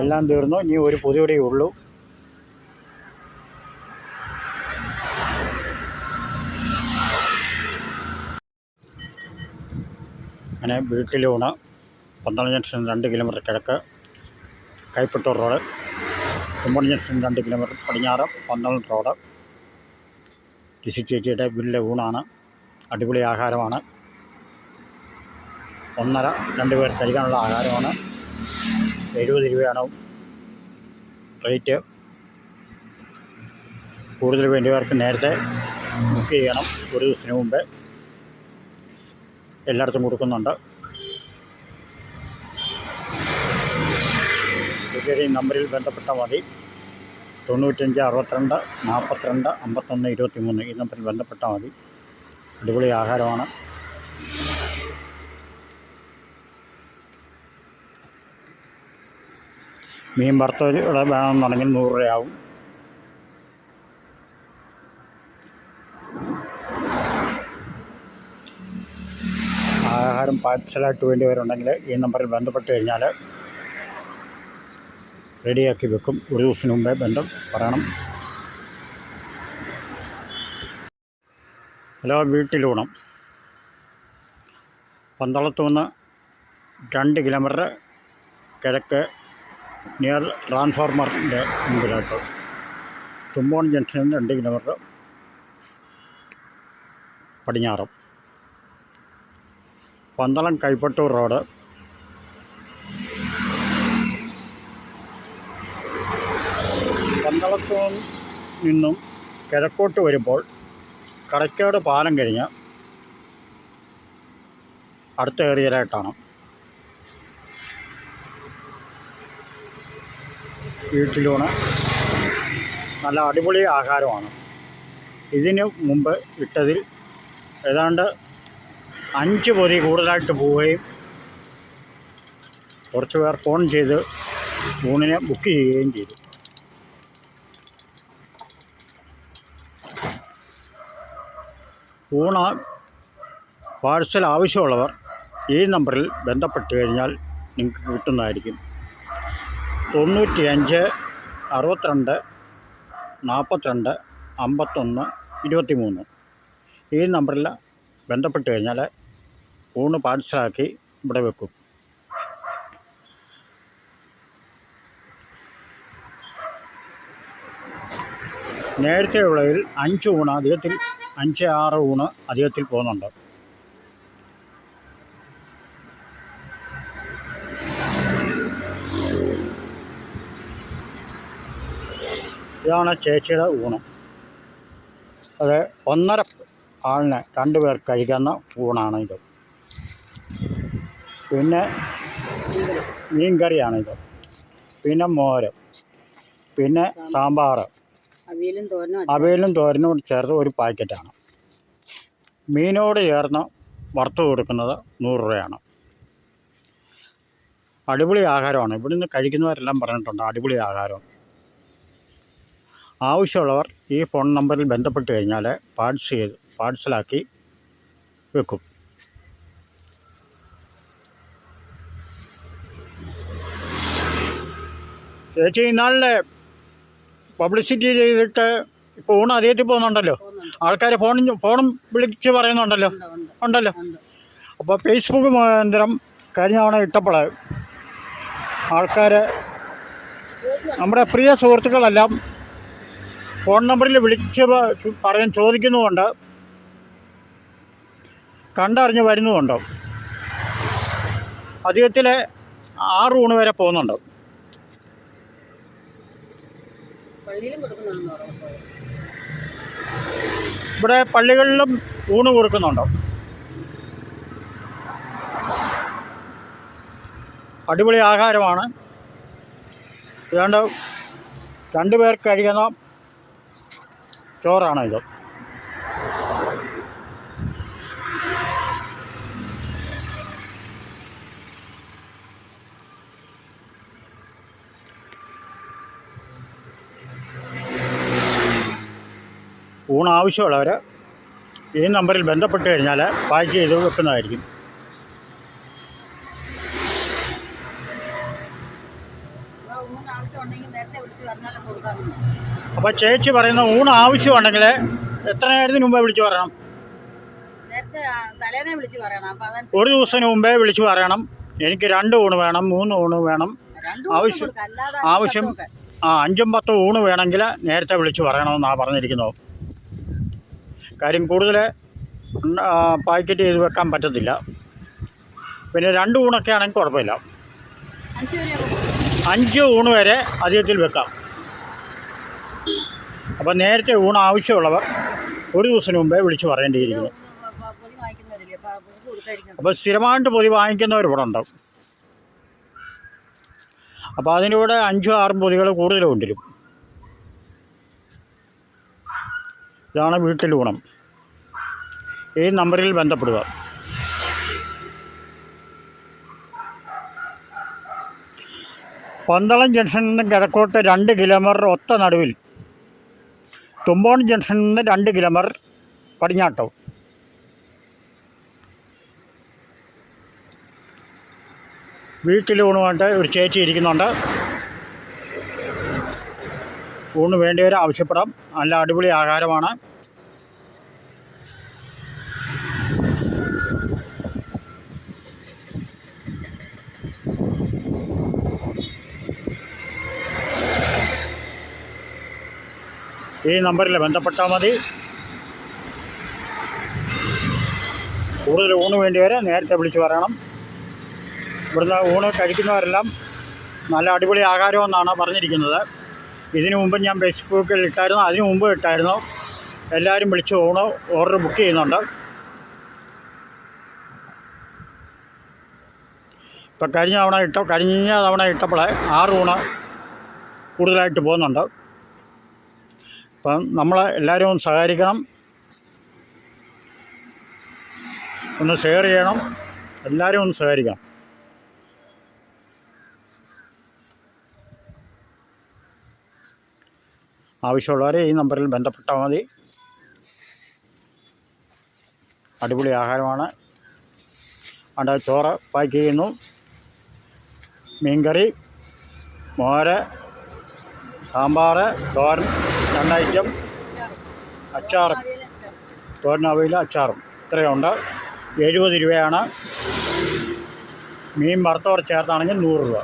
എല്ലാം തീർന്നു. ഇനി ഒരു പൊതിയുടെ ഉള്ളൂ. അങ്ങനെ വീട്ടിലൂണ് പന്തളം ജംഗ്ഷൻ രണ്ട് കിലോമീറ്റർ കിഴക്ക് കൈപ്പട്ടൂർ റോഡ് കുമ്പളം ജംഗ്ഷൻ രണ്ട് കിലോമീറ്റർ പടിഞ്ഞാറ് പന്തളം റോഡ് ടിസി ചേച്ചിയുടെ വീട്ടിലെ ഊണാണ്. അടിപൊളി ആഹാരമാണ്. ഒന്നര രണ്ട് പേർ കഴിക്കാനുള്ള ആഹാരമാണ്. എഴുപത് രൂപയാണ് റേറ്റ്? കൂടുതൽ വേണ്ടിയവർക്ക് നേരത്തെ ബുക്ക് ചെയ്യണം ഒരു ദിവസത്തിന് മുമ്പേ. എല്ലായിടത്തും കൊടുക്കുന്നുണ്ട്. ഈ നമ്പറിൽ ബന്ധപ്പെട്ട മതി. തൊണ്ണൂറ്റഞ്ച് അറുപത്തിരണ്ട് നാൽപ്പത്തിരണ്ട് അമ്പത്തൊന്ന് ഇരുപത്തി മൂന്ന് ഈ നമ്പറിൽ ബന്ധപ്പെട്ടാൽ മതി. അടിപൊളി ആഹാരമാണ്. മീൻ വറുത്തത് വേണമെന്നുണ്ടെങ്കിൽ നൂറ് രൂപയാവും. ആഹാരം പാഴ്സലായിട്ട് വേണ്ടിയവരുണ്ടെങ്കിൽ ഈ നമ്പറിൽ ബന്ധപ്പെട്ട് കഴിഞ്ഞാൽ റെഡിയാക്കി വെക്കും. ഒരു ദിവസത്തിന് മുമ്പേ ബന്ധം പറയണം. ഹലോ വീട്ടിലൂണം പന്തളത്തു നിന്ന് രണ്ട് കിലോമീറ്റർ കിഴക്ക് നിയർ ട്രാൻസ്ഫോർമറിന്റെ മുമ്പിലോട്ട് തുമ്പോൺ ജംഗ്ഷനിൽ രണ്ട് കിലോമീറ്റർ പടിഞ്ഞാറും. പന്തളം കൈപ്പട്ടൂർ റോഡ്. പന്തളത്തു നിന്നും കിഴക്കോട്ട് വരുമ്പോൾ കടയ്ക്കാട് പാലം കഴിഞ്ഞ് അടുത്ത ഏറിയലായിട്ടാണ് വീട്ടിലൂണ് നല്ല അടിപൊളി ആഹാരമാണ്. ഇതിന് മുമ്പ് ഇട്ടതിൽ ഏതാണ്ട് അഞ്ച് പൊതി കൂടുതലായിട്ട് പോവുകയും കുറച്ച് പേർ ഫോൺ ചെയ്ത് ഊണിനെ ബുക്ക് ചെയ്യുകയും ചെയ്തു. ഊണ പാഴ്സൽ ആവശ്യമുള്ളവർ ഈ നമ്പറിൽ ബന്ധപ്പെട്ട് കഴിഞ്ഞാൽ നിങ്ങൾക്ക് കിട്ടുന്നതായിരിക്കും. തൊണ്ണൂറ്റി അഞ്ച് അറുപത്തിരണ്ട് നാൽപ്പത്തിരണ്ട് അമ്പത്തൊന്ന് ഇരുപത്തി മൂന്ന് ഈ നമ്പറിൽ ബന്ധപ്പെട്ട് കഴിഞ്ഞാൽ ഊണ് പാഴ്സലാക്കി ഇവിടെ വെക്കും. നേരത്തെ ഉള്ളതിൽ അഞ്ച് ഊണ് അധികത്തിൽ അഞ്ച് ആറ് ഊണ് അധികത്തിൽ പോകുന്നുണ്ട്. ഇതാണ് ചേച്ചിയുടെ ഊണ്. അത് ഒന്നര ആളിന് രണ്ട് പേർ കഴിക്കുന്ന ഊണാണ് ഇത് പിന്നെ മീൻ കറിയാണിത് പിന്നെ മോര്. പിന്നെ സാമ്പാർ. അവിയലും തോരനും ചേർത്ത് ഒരു പാക്കറ്റാണ്. മീനോട് ചേർന്ന് വറുത്ത് കൊടുക്കുന്നത് നൂറ് രൂപയാണ്. അടിപൊളി ആഹാരമാണ്. ഇവിടെ നിന്ന് കഴിക്കുന്നവരെല്ലാം പറഞ്ഞിട്ടുണ്ട് അടിപൊളി ആഹാരം. ആവശ്യമുള്ളവർ ഈ ഫോൺ നമ്പറിൽ ബന്ധപ്പെട്ട് കഴിഞ്ഞാൽ പാഴ്സ് ചെയ്ത് പാഴ്സലാക്കി വെക്കും. ചേച്ചി ഇന്നാളിലെ പബ്ലിസിറ്റി ചെയ്തിട്ട് ഇപ്പോൾ ഊണ് അദ്ദേഹത്തിൽ പോകുന്നുണ്ടല്ലോ? ആൾക്കാർ ഫോണും ഫോണും വിളിച്ച് പറയുന്നുണ്ടല്ലോ? ഉണ്ട്, ഉണ്ട്, ഉണ്ടല്ലോ? അപ്പോൾ ഫേസ്ബുക്ക് മുഖാന്തരം കഴിഞ്ഞ തവണ ഇട്ടപ്പോൾ ആൾക്കാർ നമ്മുടെ പ്രിയ സുഹൃത്തുക്കളെല്ലാം ഫോൺ നമ്പറിൽ വിളിച്ച് പറയാൻ ചോദിക്കുന്നുമുണ്ട് കണ്ടറിഞ്ഞ് വരുന്നുമുണ്ട് അധികത്തിൽ ആറ് ഊണ് വരെ പോകുന്നുണ്ട്. ഇവിടെ പള്ളികളിലും ഊണ് കൊടുക്കുന്നുണ്ട്. അടിപൊളി ആഹാരമാണ്. ഏതാണ്ട് രണ്ട് പേർക്ക് കഴിക്കുന്ന ചോറാണ് ഇത്? ഊണാവശ്യമുള്ളവർ ഈ നമ്പറിൽ ബന്ധപ്പെട്ട് കഴിഞ്ഞാൽ പാക്ക് ചെയ്ത് വെക്കുന്നതായിരിക്കും ആ ഊണ് ആവശ്യം ഉണ്ടെങ്കിൽ നേരത്തെ വിളിച്ച് പറഞ്ഞാലും കൊടുക്കാമെന്ന് അപ്പോൾ ചേച്ചി പറയുന്ന ഊണ് ആവശ്യമുണ്ടെങ്കിൽ എത്ര നേരത്തിന് മുമ്പേ വിളിച്ചു പറയണം? അപ്പം ഒരു ദിവസത്തിന് മുമ്പേ വിളിച്ചു പറയണം. എനിക്ക് രണ്ട് ഊണ് വേണം മൂന്ന് ഊണ് വേണം. ആവശ്യം- ആവശ്യം- ആ അഞ്ചും പത്തും ഊണ് വേണമെങ്കിൽ നേരത്തെ വിളിച്ച് പറയണമെന്നാണ് പറഞ്ഞിരിക്കുന്നത്. കാര്യം കൂടുതൽ പാക്കറ്റ് ചെയ്ത് വെക്കാൻ പറ്റത്തില്ല. പിന്നെ രണ്ട് ഊണൊക്കെ ആണെങ്കിൽ കുഴപ്പമില്ല. അഞ്ച് ഊണ് വരെ അധികത്തിൽ വെക്കാം. അപ്പോൾ നേരത്തെ ഊണ് ആവശ്യമുള്ളവർ ഒരു ദിവസം മുമ്പേ വിളിച്ച് പറയേണ്ടിയിരിക്കുന്നു. അപ്പോൾ സ്ഥിരമായിട്ട് പൊതി വാങ്ങിക്കുന്നവർ ഇവിടെ ഉണ്ടാവും. അപ്പോൾ അതിന്റെ കൂടെ അഞ്ചും ആറും പൊതികൾ കൂടുതൽ കൊണ്ടുവരും. ഇതാണ് വീട്ടിലൂണം ഈ നമ്പറിൽ ബന്ധപ്പെടുക. പന്തളം ജംഗ്ഷനിൽ നിന്ന് കിഴക്കോട്ട് രണ്ട് കിലോമീറ്റർ ഒത്ത നടുവിൽ. തുമ്പോൺ ജംഗ്ഷനിൽ നിന്ന് രണ്ട് കിലോമീറ്റർ പടിഞ്ഞാട്ടവും. വീട്ടിൽ ഊണുമായിട്ട് ഒരു ചേച്ചി ഇരിക്കുന്നുണ്ട്. ഊണ് വേണ്ടിവരെ ആവശ്യപ്പെടാം. നല്ല അടിപൊളി ആഹാരമാണ്. ഈ നമ്പറിൽ ബന്ധപ്പെട്ടാൽ മതി. കൂടുതൽ ഊണ് വേണ്ടിവരെ നേരത്തെ വിളിച്ച് പറയണം. ഇവിടുന്ന് ഊണ് കഴിക്കുന്നവരെല്ലാം നല്ല അടിപൊളി ആഹാരമെന്നാണ് പറഞ്ഞിരിക്കുന്നത്. ഇതിനു മുമ്പ് ഞാൻ ഫേസ്ബുക്കിൽ ഇട്ടായിരുന്നു അതിനു മുമ്പ് ഇട്ടായിരുന്നു. എല്ലാവരും വിളിച്ച് ഊണ് ഓർഡർ ബുക്ക് ചെയ്യുന്നുണ്ട്. ഇപ്പം കഴിഞ്ഞ തവണ ഇട്ട കഴിഞ്ഞ തവണ ഇട്ടപ്പോൾ ആറ് ഊണ് കൂടുതലായിട്ട് പോകുന്നുണ്ട്. അപ്പം നമ്മൾ എല്ലാവരും സഹകരിക്കണം. ഒന്ന് ഷെയർ ചെയ്യണം. എല്ലാവരും ഒന്ന് സഹകരിക്കണം. ആവശ്യമുള്ളവരെ ഈ നമ്പറിൽ ബന്ധപ്പെട്ടാൽ മതി. അടിപൊളി ആഹാരമാണ്. അവിടെ ചോറ് പാക്ക് ചെയ്യുന്നു. മീൻകറി മോര സാമ്പാർ തോരൻ. രണ്ട് ഐറ്റം അച്ചാറും. തോരൻ അവയിൽ അച്ചാറും. ഇത്രയുണ്ട്. എഴുപത് രൂപയാണ്. മീൻ വറുത്തവർ ചേർത്താണെങ്കിൽ നൂറ് രൂപ.